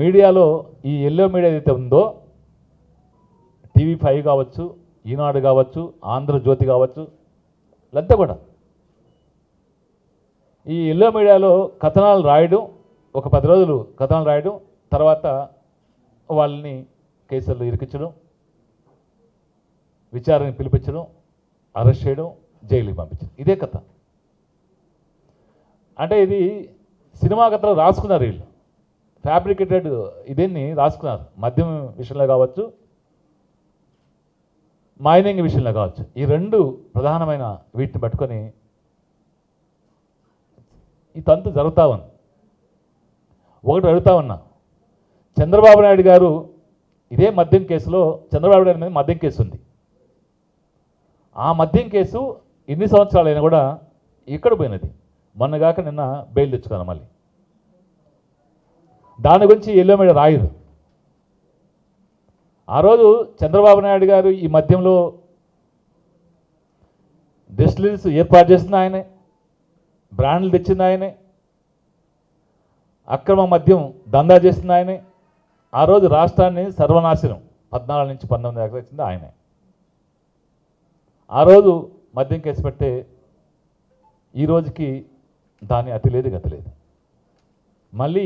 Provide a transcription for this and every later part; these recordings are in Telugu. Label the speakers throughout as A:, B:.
A: మీడియాలో ఈ ఎల్లో మీడియా ఏదైతే ఉందో టీవీ ఫైవ్ కావచ్చు ఈనాడు కావచ్చు ఆంధ్రజ్యోతి కావచ్చు లేదంతా కూడా. ఈ ఎల్లో మీడియాలో కథనాలు రాయడం ఒక పది రోజులు కథనాలు రాయడం తర్వాత వాళ్ళని కేసుల్లో ఇరికించడం విచారణ పిలిపించడం అరెస్ట్ చేయడం జైలుకి పంపించడం. ఇదే కథ. అంటే ఇది సినిమా కథలో రాసుకున్నారు వీళ్ళు. ఫ్యాబ్రికేటెడ్ ఇదేన్ని రాసుకున్నారు. మద్యం విషయంలో కావచ్చు మైనింగ్ విషయంలో కావచ్చు. ఈ రెండు ప్రధానమైన వీటిని పట్టుకొని ఈ తంతు జరుగుతూ ఉంది. ఒకటి అడుగుతా ఉన్నా. చంద్రబాబు నాయుడు గారు ఇదే మద్యం కేసులో చంద్రబాబు నాయుడు మీద మద్యం కేసు ఉంది. ఆ మద్యం కేసు ఎన్ని సంవత్సరాలైనా కూడా ఇక్కడ పోయినది. మొన్నగాక నిన్న బెయిల్ తెచ్చుకున్నాను మళ్ళీ. దాని గురించి ఎల్లో మీద రాయదు. ఆ రోజు చంద్రబాబు నాయుడు గారు ఈ మధ్యంలో డిస్టిలరీస్ ఏర్పాటు చేసిన ఆయనే బ్రాండ్లు తెచ్చింది ఆయనే అక్రమ మద్యం దందా చేసింది ఆయనే ఆ రోజు రాష్ట్రాన్ని సర్వనాశనం పద్నాలుగు నుంచి పంతొమ్మిది దాకా వచ్చింది ఆయనే. ఆ రోజు మద్యం కేసు పెట్టే ఈ రోజుకి దాని అతి లేదు గతి లేదు. మళ్ళీ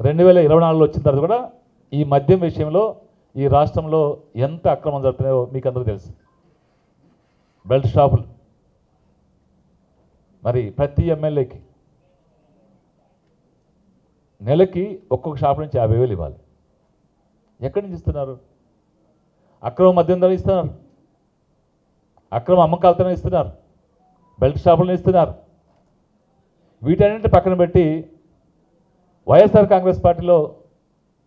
A: రెండు వేల ఇరవై నాలుగులో వచ్చిన తర్వాత కూడా ఈ మద్యం విషయంలో ఈ రాష్ట్రంలో ఎంత అక్రమం జరుగుతున్నాయో మీకు అందరూ తెలుసు. బెల్ట్ షాపులు. మరి ప్రతి ఎమ్మెల్యేకి నెలకి ఒక్కొక్క షాప్ నుంచి యాభై వేలు ఇవ్వాలి. ఎక్కడి నుంచి ఇస్తున్నారు? అక్రమ మద్యం ధర ఇస్తున్నారు. అక్రమ అమ్మకాలతోనే ఇస్తున్నారు. బెల్ట్ షాపులను ఇస్తున్నారు. వీటన్నింటి పక్కన పెట్టి వైఎస్ఆర్ కాంగ్రెస్ పార్టీలో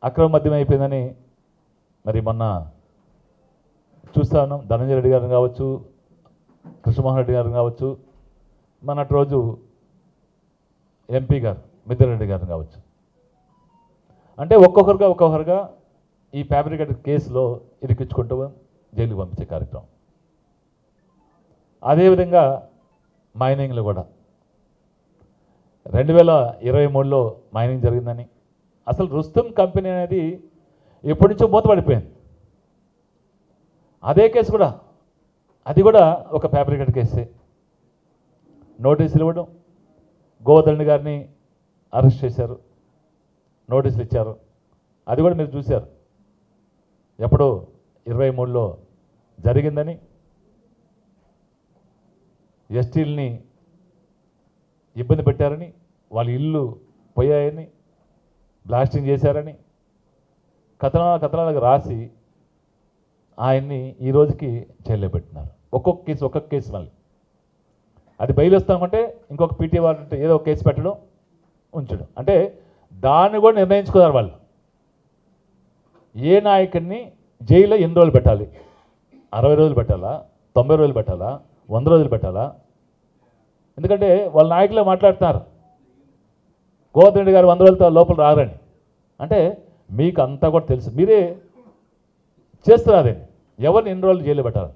A: అక్రమ మద్యం అయిపోయిందని మరి మొన్న చూస్తా ఉన్నాం. ధనంజయ రెడ్డి గారిని కావచ్చు కృష్ణమోహన్ రెడ్డి గారిని కావచ్చు మొన్నటి రోజు ఎంపీ గారు మిథున్ రెడ్డి గారిని కావచ్చు. అంటే ఒక్కొక్కరుగా ఒక్కొక్కరుగా ఈ ఫ్యాబ్రికేటెడ్ కేసులో ఇరికించుకుంటూ జైలుకు పంపించే కార్యక్రమం. అదేవిధంగా మైనింగ్లో కూడా రెండు వేల ఇరవై మూడులో మైనింగ్ జరిగిందని. అసలు రుస్తుం కంపెనీ అనేది ఎప్పటి నుంచో మూతపడిపోయింది. అదే కేసు కూడా అది కూడా ఒక ఫ్యాబ్రికేట్ కేసే నోటీసులు ఇవ్వడం గోవర్ధన్ గారిని అరెస్ట్ చేశారు నోటీసులు ఇచ్చారు. అది కూడా మీరు చూశారు. ఎప్పుడో ఇరవై మూడులో జరిగిందని. ఎస్టీల్ని ఇబ్బంది పెట్టారని వాళ్ళ ఇల్లు పోయాయని బ్లాస్టింగ్ చేశారని కథనాల కథనాలకు రాసి ఆయన్ని ఈ రోజుకి జైల్లో పెట్టినారు. ఒక్కొక్క కేసు ఒక్కొక్క కేసు మళ్ళీ. అది బయలు వస్తామంటే ఇంకొక పీటీ వాళ్ళు ఏదో ఒక కేసు పెట్టడం ఉంచడం. అంటే దాన్ని కూడా నిర్ణయించుకున్నారు వాళ్ళు. ఏ నాయకుడిని జైల్లో ఎన్ని రోజులు పెట్టాలి? అరవై రోజులు పెట్టాలా? తొంభై రోజులు పెట్టాలా? వంద రోజులు పెట్టాలా? ఎందుకంటే వాళ్ళ నాయకులే మాట్లాడుతున్నారు. గోవర్ధన్ రెడ్డి గారు వంద రోజులతో లోపల రారని అంటే మీకు అంతా కూడా తెలుసు. మీరే చేస్తున్నారు ఎవరిని ఎన్ని రోజులు జైలు పెట్టాలి